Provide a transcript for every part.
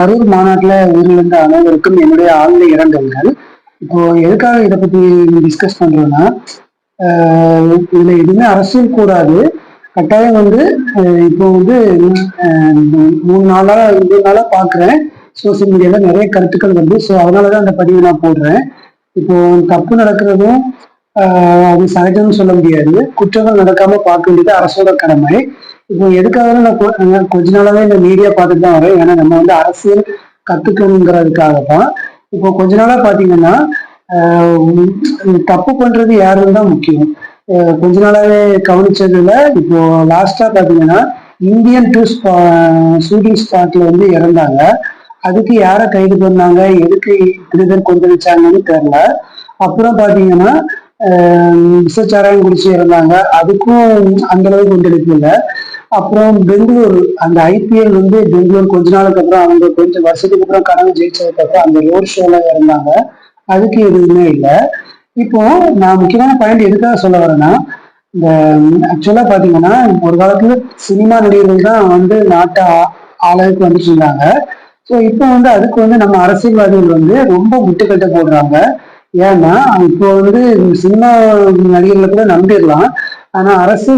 கரூர் மாநாட்டில் உயிரிழந்த அனைவருக்கும் என்னுடைய ஆழ்ந்த இரங்கல்கள். இப்போ எதுக்காக இதை பத்தி டிஸ்கஸ் பண்றோம்னா இதுல எதுவுமே அரசியல் கூடாது. கட்டாயம் வந்து இப்போ வந்து மூணு நாளா மூணு நாளா பாக்குறேன். சோசியல் மீடியால நிறைய கருத்துக்கள் வருது. ஸோ அதனாலதான் அந்த பதிவு நான் போடுறேன். இப்போ தப்பு நடக்கிறதும் ஆஹ் அது சகஜம்னு சொல்ல முடியாது. குற்றங்கள் நடக்காம பார்க்க வேண்டியது அரசோட கடமை. இப்போ எதுக்காக நான் கொஞ்ச நாளாவே இந்த மீடியா பார்த்துட்டு தான் வரேன். ஏன்னா நம்ம வந்து அரசியல் கத்துக்கணுங்கிறதுக்காக தான் இப்போ கொஞ்ச நாளா பாத்தீங்கன்னா தப்பு பண்றது யாருன்னு தான் முக்கியம். கொஞ்ச நாளாவே கவனிச்சதுல இப்போ லாஸ்டா பாத்தீங்கன்னா இந்தியன் டூ ஷூட்டிங் ஸ்பாட்ல வந்து இறந்தாங்க. அதுக்கு யாரை கைது பண்ணாங்க? எதுக்கு இத்தனை பேர் கொந்தளிச்சாங்கன்னு தெரியல. அப்புறம் பாத்தீங்கன்னா விசச்சாராயம் குடிச்சு இறந்தாங்க. அதுக்கும் அந்த அளவுக்கு கொண்டு இல்லை. அப்புறம் பெங்களூர் அந்த ஐபிஎல் வந்து பெங்களூர் கொஞ்ச நாளுக்கு அப்புறம் அவங்க கொஞ்சம் வருஷத்துக்கு அப்புறம் கனவு ஜெயிச்சதுக்கு அப்புறம் அந்த ரோட் ஷோல இருந்தாங்க அதுக்கு எதுவுமே இல்லை. இப்போ நான் முக்கியமான பாயிண்ட் எதுக்காக சொல்ல வரேன்னா இந்த ஆக்சுவலா பாத்தீங்கன்னா ஒரு காலத்துல சினிமா நடிகர்கள் தான் வந்து நாட்டை ஆ- வந்துட்டு இருந்தாங்க. ஸோ இப்போ வந்து அதுக்கு வந்து நம்ம அரசியல்வாதிகள் வந்து ரொம்ப முட்டுக்கட்டை போடுறாங்க. ஏன்னா இப்போ வந்து சினிமா நடிகர்களை கூட நம்பிடலாம். ஆனா அரசு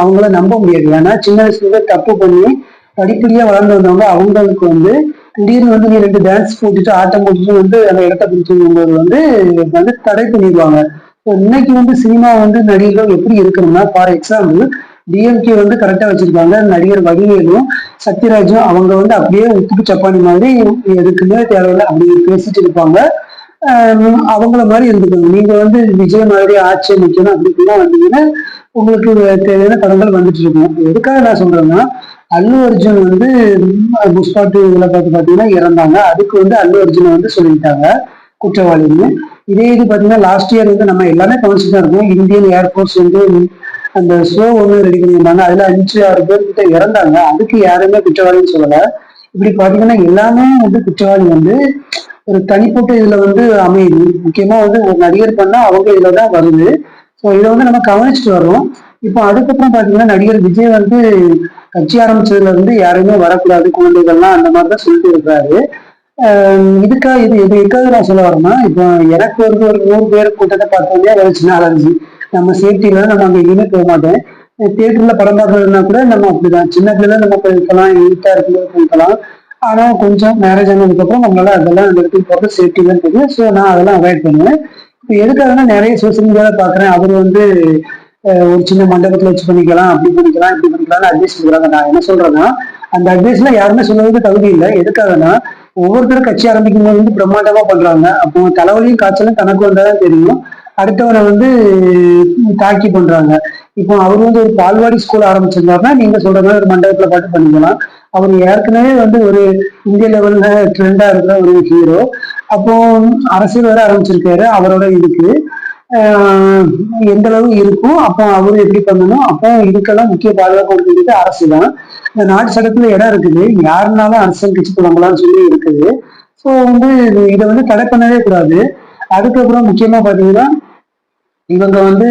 அவங்கள நம்ப முடியாது. ஏன்னா சின்ன வயசுல தப்பு பண்ணி படிப்படியா வளர்ந்து வந்தவங்க அவங்களுக்கு வந்து திடீர்னு வந்து நீ ரெண்டு டான்ஸ் போட்டுட்டு ஆட்டம் போட்டுட்டு வந்து அந்த இடத்த பிடிச்சிருக்கும்போது வந்து வந்து தடை பண்ணிடுவாங்க. இன்னைக்கு வந்து சினிமா வந்து நடிகர்கள் எப்படி இருக்கணும்னா ஃபார் எக்ஸாம்பிள் டிஎம்கே வந்து கரெக்டா வச்சிருக்காங்க. நடிகர் வடிவேலும் சத்யராஜும் அவங்க வந்து அப்படியே உப்புக்கு சப்பானி மாதிரி எதுக்குமே தேவையில்லை அப்படி பேசிட்டு இருப்பாங்க. அவங்கள மாதிரி இருந்துக்கணும். நீங்க வந்து விஜய் மாதிரி ஆட்சி நிக்கணும் அப்படின்னா வந்தீங்கன்னா உங்களுக்கு தேவையான படங்கள் வந்துட்டு இருக்கும். எதுக்காக நான் சொல்றேன்னா அல்லு அர்ஜுன் வந்து புஷ்பா டூ பார்த்து பாத்தீங்கன்னா இறந்தாங்க. அதுக்கு வந்து அல்லு அர்ஜுனை வந்து சொல்லிட்டாங்க குற்றவாளின்னு. இதே இது பாத்தீங்கன்னா லாஸ்ட் இயர் வந்து நம்ம எல்லாமே கவனிச்சுட்டு தான் இருக்கோம். இந்தியன் ஏர்போர்ட்ஸ் வந்து அந்த ஷோ ஒன்று ரெடி பண்ணியிருந்தாங்க. அதுல அஞ்சு ஆறு பேர் கிட்ட இறந்தாங்க. அதுக்கு யாருமே குற்றவாளின்னு சொல்லல. இப்படி பாத்தீங்கன்னா எல்லாமே வந்து குற்றவாளி வந்து ஒரு தனிப்பட்ட இதுல வந்து அமையுது. முக்கியமா வந்து ஒரு நடிகர் பண்ணா அவங்க இதுல தான் வருது. ஸோ இதை வந்து நம்ம கவனிச்சுட்டு வர்றோம். இப்போ அதுக்கப்புறம் பாத்தீங்கன்னா நடிகர் விஜய் வந்து கட்சி ஆரம்பிச்சதுல இருந்து யாருமே வரக்கூடாது குழந்தைகள்லாம் அந்த மாதிரி தான் சொல்லிட்டு இருக்காரு. இதுக்காக இது இது எதுக்காக நான் சொல்ல வரேன்னா இப்போ எனக்கு வந்து ஒரு நூறு பேர் கூட்டத்தை பார்த்தோன்னே ஒரு சின்ன அலர்ஜி நம்ம சேஃப்டியில நம்ம அங்க எங்கேயுமே போக மாட்டேன். தியேட்டர்ல படம் பார்க்கறதுனா கூட நம்ம அப்படிதான். சின்ன பிள்ளைல நம்ம போயிருக்கலாம் எயிட்டா இருக்கும்போது போயிருக்கலாம் ஆனா கொஞ்சம் மேரேஜ் ஆனதுக்கப்புறம் நம்மளால அதெல்லாம் அந்த இடத்துக்கு போறது சேஃப்டி தான் தெரியும் ஸோ நான் அதெல்லாம் அவாய்ட் பண்ணுவேன். இப்போ எதுக்காகனா நிறைய சோசியல் மீடியாவில் பாக்குறேன். அவர் வந்து ஒரு சின்ன மண்டபத்துல வச்சு பண்ணிக்கலாம் அப்படி பண்ணிக்கலாம் இப்படி பண்ணிக்கலாம்னு அட்வைஸ் கொடுக்குறாங்க. நான் என்ன சொல்றேன்னா அந்த அட்வைஸ்ல யாருமே சொல்றதுக்கு தகுதி இல்லை. எதுக்காகனா ஒவ்வொருத்தரும் கட்சி ஆரம்பிக்கும் போது வந்து பிரம்மாண்டமா பண்றாங்க. அப்போ தலைவலியும் காய்ச்சலும் தனக்கு வந்தாதான் தெரியும். அடுத்தவனை வந்து தாக்கி பண்றாங்க. இப்போ அவர் வந்து ஒரு பால்வாடி ஸ்கூல் ஆரம்பிச்சிருந்தாருன்னா நீங்க சொல்ற மாதிரி ஒரு மண்டபத்துல பாட்டு பண்ணிக்கலாம். அவர் ஏற்கனவே வந்து ஒரு இந்திய லெவல்ல ட்ரெண்டா இருக்கிற ஒரு ஹீரோ அப்போ அரசியல் வேற ஆரம்பிச்சிருக்காரு அவரோட இதுக்கு. எந்த அளவு இருக்கும் அப்போ அவரு எப்படி பண்ணணும் அப்போ இதுக்கெல்லாம் முக்கிய பாதுகாப்பு கொடுக்கிறது அரசு தான் இந்த நாட்டு சட்டத்துல இடம் இருக்குது யாருனாலும் அரசியல் கட்சி தொடங்கலாம்னு சொல்லி இருக்குது. ஸோ வந்து இதை வந்து தடை பண்ணவே கூடாது. அதுக்கப்புறம் முக்கியமா பாத்தீங்கன்னா இவங்க வந்து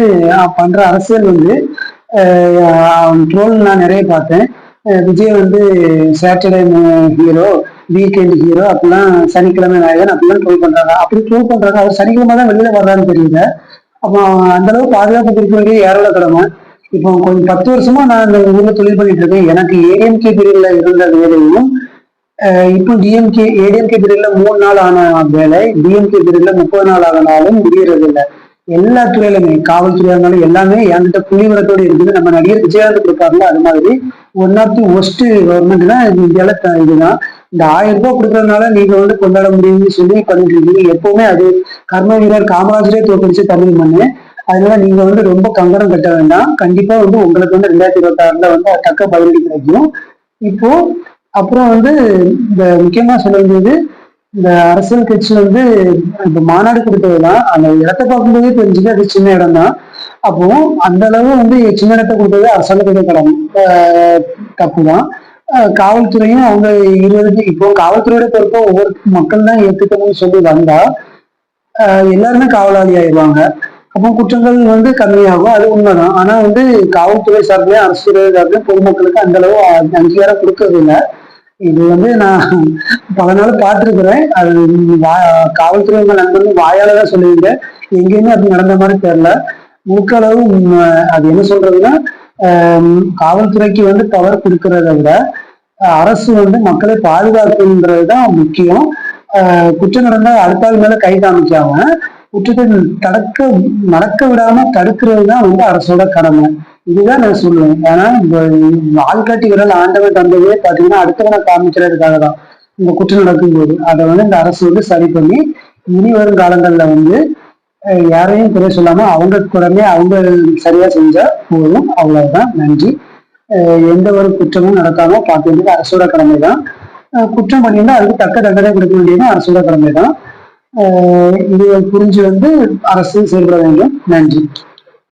பண்ற அரசியல் வந்து ட்ரோல் நான் நிறைய பார்த்தேன். விஜய் வந்து சாட்டர்டே ஹீரோ வீக்கெண்ட் ஹீரோ அப்படிலாம் சனிக்கிழமை நாயகன் அப்படிலாம் ட்ரோல் பண்றாங்க. அப்படி ட்ரோல் பண்றாங்க. அவர் சனிக்கிழமை தான் வெளியில வர்றான்னு தெரியல. அப்போ அந்த அளவு பாதுகாப்பு கொடுக்க வேண்டிய யாரோட கடமை. இப்போ கொஞ்சம் பத்து வருஷமா நான் இந்த ஊர்ல தொழில் பண்ணிட்டு இருக்கேன். எனக்கு ஏடிஎம்கே பிரிவுல இருந்த வேலையும் இப்போ டிஎம்கே ஏடிஎம்கே பீரியட்ல மூணு நாள் ஆன வேலை டிஎம்கே பீரியட்ல முப்பது நாள் ஆனாலும் முடியறது இல்லை எல்லா துறையிலுமே காவல்துறையா இருந்தாலும் எல்லாமே என்கிட்ட புள்ளிவரத்தோடு இருக்குது. நம்ம நடிகர் விஜயகாந்த் கொடுப்பாருல அது மாதிரி. ஒன் ஆஃப் தி ஒஸ்ட் கவர்மெண்ட்னா இது இந்தியால இதுதான். இந்த ஆயிரம் ரூபாய் கொடுக்கறதுனால நீங்க வந்து கொண்டாட முடியும்னு சொல்லி பண்ணிட்டு இருக்கீங்க எப்பவுமே அது கர்ம வீரர் காமராஜரே தோற்கடிச்சு தமிழ் மண்ணு. அதனால நீங்க வந்து ரொம்ப கங்கணம் கட்ட வேண்டாம். கண்டிப்பா வந்து உங்களுக்கு வந்து ரெண்டாயிரத்தி இருபத்தி ஆறுல வந்து தக்க பதிலடி கிடைக்கும். இப்போ அப்புறம் வந்து இந்த முக்கியமா சொல்ல வேண்டியது இந்த அரசியல் கட்சி வந்து இப்ப மாநாடு கொடுத்ததுதான். அந்த இடத்தை பார்க்கும்போதே தெரிஞ்சுக்க அது சின்ன இடம் தான் அப்போ அந்த அளவு வந்து சின்ன இடத்தை கொடுத்தது அரசாங்கத்துடைய கடமை. தப்பு தான் காவல்துறையும் அவங்க இருபது இப்போ காவல்துறையோட பொறுப்பை ஒவ்வொரு மக்கள் தான் ஏத்துக்கணும்னு சொல்லி வந்தா ஆஹ் எல்லாருமே காவலாளி ஆயிடுவாங்க. அப்போ குற்றங்கள் வந்து கம்மியாகும். அது உண்மைதான். ஆனா வந்து காவல்துறை சார்பிலே அரசு துறை சார்பிலே பொதுமக்களுக்கு அந்த அளவு அங்கீகாரம் கொடுக்கறது இல்லை இது வந்து நான் பல நாள் பார்த்துருக்குறேன் அது வா- காவல்துறை உங்க நண்பர்கள் வாயால தான் சொல்லுவீங்க. எங்கேயுமே அது நடந்த மாதிரி தெரியல. முழுக்களவு அது என்ன சொல்றதுன்னா காவல்துறைக்கு வந்து பவர் கொடுக்கறத விட அரசு வந்து மக்களை பாதுகாக்குன்றது தான் முக்கியம். ஆஹ், குற்றம் நடந்தால் அடுத்தாள் மேல கை காமிக்காம குற்றத்தை தடுக்க நடக்க விடாம தடுக்கிறது தான் வந்து அரசோட கடமை. இதுதான் நான் சொல்லுவேன். ஏன்னா இந்த ஆள்காட்டி விரல் ஆண்டவன் தந்ததே பாத்தீங்கன்னா அடுத்தவனை காமிக்கிறதுக்காக தான். இந்த குற்றம் நடக்கும்போது. அதை வந்து இந்த அரசு வந்து சரி பண்ணி இனி வரும் காலங்கள்ல வந்து யாரையும் குறை சொல்லாம அவங்க கூடமே அவங்க சரியா செஞ்சா போதும். அவ்வளவுதான். நன்றி. எந்த ஒரு குற்றமும் நடக்காம பார்க்க வேண்டியது அரசோட கடமை தான். குற்றம் பண்ணியிருந்தா அதுக்கு தக்க தண்டனை கொடுக்க வேண்டியது அரசோட கடமை தான். இது புரிஞ்சு வந்து அரசு செயல்பட வேண்டும். நன்றி.